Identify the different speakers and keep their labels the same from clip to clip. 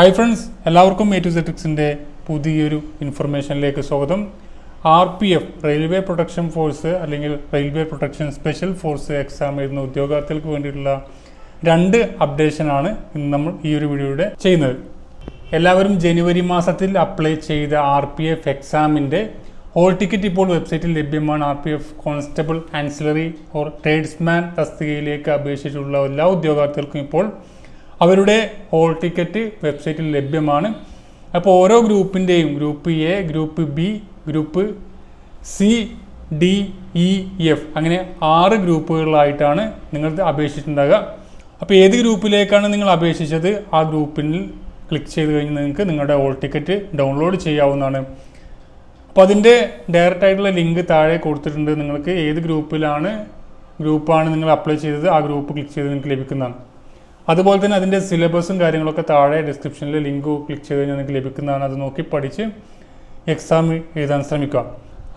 Speaker 1: Hi friends എല്ലാവർക്കും A to സെറ്റിക്സിന്റെ പുതിയൊരു ഇൻഫർമേഷനിലേക്ക് സ്വാഗതം. R P F railway protection force അല്ലെങ്കിൽ railway protection special force exam എഴുതുന്ന ഉദ്യോഗാർത്ഥികൾക്ക് വേണ്ടിയിട്ടുള്ള രണ്ട് അപ്ഡേഷനാണ് ഇന്ന് നമ്മൾ ഈ ഒരു വീഡിയോയുടെ ചെയ്യുന്നത്. എല്ലാവരും ജനുവരി മാസത്തിൽ അപ്ലൈ ചെയ്ത ആർ പി എഫ് എക്സാമിന്റെ ഹോൾ ടിക്കറ്റ് ഇപ്പോൾ വെബ്സൈറ്റിൽ ലഭ്യമാണ്. R P F constable ancillary or tradesman തസ്തികയിലേക്ക് അപേക്ഷിച്ചിട്ടുള്ള എല്ലാ ഉദ്യോഗാർത്ഥികൾക്കും ഇപ്പോൾ അവരുടെ ഹോൾ ടിക്കറ്റ് വെബ്സൈറ്റിൽ ലഭ്യമാണ്. അപ്പോൾ ഓരോ ഗ്രൂപ്പിന്റെയും group A group B group C D E F അങ്ങനെ ആറ് ഗ്രൂപ്പുകളിലായിട്ടാണ് നിങ്ങൾ അപേക്ഷിച്ചിട്ടുണ്ടാകുക അപ്പോൾ ഏത് ഗ്രൂപ്പിലേക്കാണ് നിങ്ങൾ അപേക്ഷിച്ചത്? ആ ഗ്രൂപ്പിൽ ക്ലിക്ക് ചെയ്ത് കഴിഞ്ഞ് നിങ്ങൾക്ക് നിങ്ങളുടെ ഹോൾ ടിക്കറ്റ് ഡൗൺലോഡ് ചെയ്യാവുന്നതാണ്. അപ്പോൾ അതിന്റെ ഡയറക്റ്റ് ആയിട്ടുള്ള ലിങ്ക് താഴെ കൊടുത്തിട്ടുണ്ട്. നിങ്ങൾക്ക് ഏത് ഗ്രൂപ്പിലാണ് ഗ്രൂപ്പാണ് നിങ്ങൾ അപ്ലൈ ചെയ്തത്? ആ ഗ്രൂപ്പ് ക്ലിക്ക് ചെയ്ത് നിങ്ങൾക്ക് ലഭിക്കുന്നതാണ്. അതുപോലെ തന്നെ അതിന്റെ സിലബസും കാര്യങ്ങളൊക്കെ താഴെ ഡിസ്ക്രിപ്ഷനിൽ ലിങ്ക് ക്ലിക്ക് ചെയ്ത് കഴിഞ്ഞാൽ നിങ്ങൾക്ക് ലഭിക്കുന്നതാണ്. അത് നോക്കി പഠിച്ച് എക്സാം എഴുതാൻ ശ്രമിക്കുക.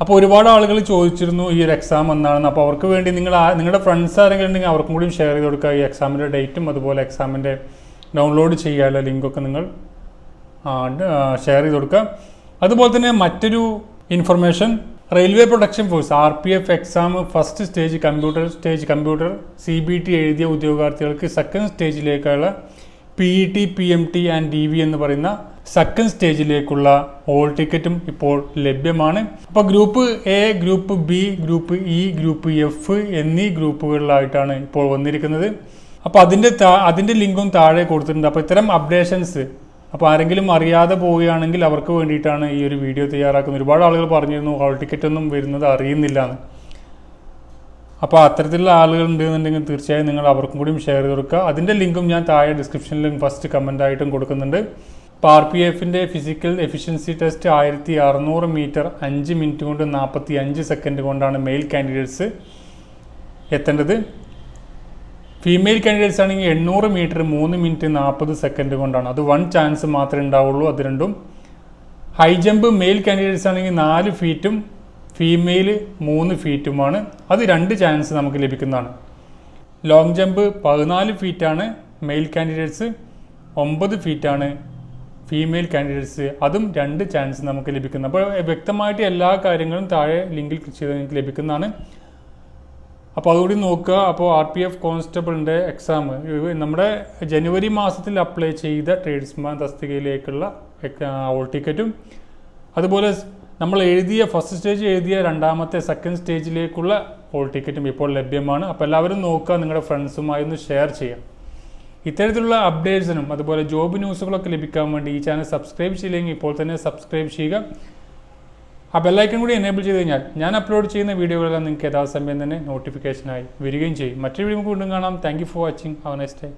Speaker 1: അപ്പോൾ ഒരുപാട് ആളുകൾ ചോദിച്ചിരുന്നു ഈ ഒരു എക്സാം എന്നാണെന്ന് അപ്പോൾ അവർക്ക് വേണ്ടി നിങ്ങൾ നിങ്ങളുടെ ഫ്രണ്ട്സ് ആരെങ്കിലും ഉണ്ടെങ്കിൽ അവർക്കും കൂടി ഷെയർ ചെയ്ത് കൊടുക്കുക. ഈ എക്സാമിന്റെ ഡേറ്റും അതുപോലെ എക്സാമിന്റെ ഡൗൺലോഡ് ചെയ്യാനുള്ള ലിങ്കൊക്കെ നിങ്ങൾ ഷെയർ ചെയ്ത് കൊടുക്കുക. അതുപോലെ തന്നെ മറ്റൊരു information railway protection force R P F exam first stage computer stage computer C B T എഴുതിയ ഉദ്യോഗാർത്ഥികൾക്ക് second സ്റ്റേജിലേക്കുള്ള P E T P M T and D V എന്ന് പറയുന്ന സെക്കൻഡ് സ്റ്റേജിലേക്കുള്ള ഹോൾ ടിക്കറ്റും ഇപ്പോൾ ലഭ്യമാണ്. അപ്പോൾ group A group B group E group F എന്നീ ഗ്രൂപ്പുകളിലായിട്ടാണ് ഇപ്പോൾ വന്നിരിക്കുന്നത്. അപ്പോൾ അതിന്റെ അതിന്റെ ലിങ്കും താഴെ കൊടുത്തിട്ടുണ്ട്. അപ്പോൾ ഇത്തരം അപ്ഡേഷൻസ് അപ്പോൾ ആരെങ്കിലും അറിയാതെ പോവുകയാണെങ്കിൽ അവർക്ക് വേണ്ടിയിട്ടാണ് ഈ ഒരു വീഡിയോ തയ്യാറാക്കുന്നത്. ഒരുപാട് ആളുകൾ പറഞ്ഞിരുന്നു ഹോൾ ടിക്കറ്റ് ഒന്നും വരുന്നത് അറിയുന്നില്ല എന്ന് അപ്പോൾ അത്തരത്തിലുള്ള ആളുകൾ ഉണ്ടെന്നുണ്ടെങ്കിൽ തീർച്ചയായും നിങ്ങൾ അവർക്കും കൂടിയും ഷെയർ ചെയ്ത് കൊടുക്കുക. അതിന്റെ ലിങ്കും ഞാൻ താഴെ ഡിസ്ക്രിപ്ഷനിലും ഫസ്റ്റ് കമന്റായിട്ടും കൊടുക്കുന്നുണ്ട്. ഇപ്പോൾ ആർ പി എഫിന്റെ ഫിസിക്കൽ എഫിഷ്യൻസി ടെസ്റ്റ് ആയിരത്തി അറുന്നൂറ് മീറ്റർ അഞ്ച് മിനിറ്റ് കൊണ്ട് നാൽപ്പത്തി അഞ്ച് സെക്കൻഡ് കൊണ്ടാണ് മെയിൽ കാൻഡിഡേറ്റ്സ് എത്തേണ്ടത്. ഫീമെയിൽ കാൻഡിഡേറ്റ്സ് ആണെങ്കിൽ എണ്ണൂറ് മീറ്റർ മൂന്ന് മിനിറ്റ് നാൽപ്പത് സെക്കൻഡ് കൊണ്ടാണ്. അത് വൺ ചാൻസ് മാത്രമേ ഉണ്ടാവുള്ളൂ അത് രണ്ടും. ഹൈ ജമ്പ് മെയിൽ കാൻഡിഡേറ്റ്സ് ആണെങ്കിൽ നാല് ഫീറ്റും ഫീമെയിൽ മൂന്ന് ഫീറ്റുമാണ് അത് രണ്ട് ചാൻസ് നമുക്ക് ലഭിക്കുന്നതാണ്. ലോങ് ജമ്പ് പതിനാല് ഫീറ്റാണ് മെയിൽ കാൻഡിഡേറ്റ്സ് ഒമ്പത് ഫീറ്റാണ് ഫീമെയിൽ കാൻഡിഡേറ്റ്സ് അതും രണ്ട് ചാൻസ് നമുക്ക് ലഭിക്കുന്നു അപ്പോൾ വ്യക്തമായിട്ട് എല്ലാ കാര്യങ്ങളും താഴെ ലിങ്കിൽ ക്ലിക്ക് ചെയ്ത് നിങ്ങൾക്ക് ലഭിക്കുന്നതാണ്. അപ്പോൾ അതുകൂടി നോക്കുക. അപ്പോൾ ആർ പി എഫ് കോൺസ്റ്റബിളിന്റെ എക്സാം നമ്മുടെ ജനുവരി മാസത്തിൽ അപ്ലൈ ചെയ്ത ട്രേഡ്സ്മാൻ തസ്തികയിലേക്കുള്ള ഹോൾ ടിക്കറ്റും അതുപോലെ നമ്മൾ എഴുതിയ ഫസ്റ്റ് സ്റ്റേജ് എഴുതിയ രണ്ടാമത്തെ സെക്കൻഡ് സ്റ്റേജിലേക്കുള്ള ഹോൾ ടിക്കറ്റും ഇപ്പോൾ ലഭ്യമാണ്. അപ്പോൾ എല്ലാവരും നോക്കുക നിങ്ങളുടെ ഫ്രണ്ട്സുമായി ഒന്ന് ഷെയർ ചെയ്യാം ഇത്തരത്തിലുള്ള അപ്ഡേറ്റ്സിനും അതുപോലെ ജോബ് ന്യൂസുകളൊക്കെ ലഭിക്കാൻ വേണ്ടി ഈ ചാനൽ സബ്സ്ക്രൈബ് ചെയ്യില്ലെങ്കിൽ ഇപ്പോൾ തന്നെ സബ്സ്ക്രൈബ് ചെയ്യുക. ആ ബെല്ലൈക്കൺ കൂടി എനേബിൾ ചെയ്ത് കഴിഞ്ഞാൽ ഞാൻ അപ്ലോഡ് ചെയ്യുന്ന വീഡിയോകളെല്ലാം നിങ്ങൾക്ക് യഥാസമയം തന്നെ നോട്ടിഫിക്കേഷനായി വരികയും ചെയ്യും. മറ്റൊരു വീഡിയോ നമുക്ക് വീണ്ടും കാണാം. Thank for watching have next day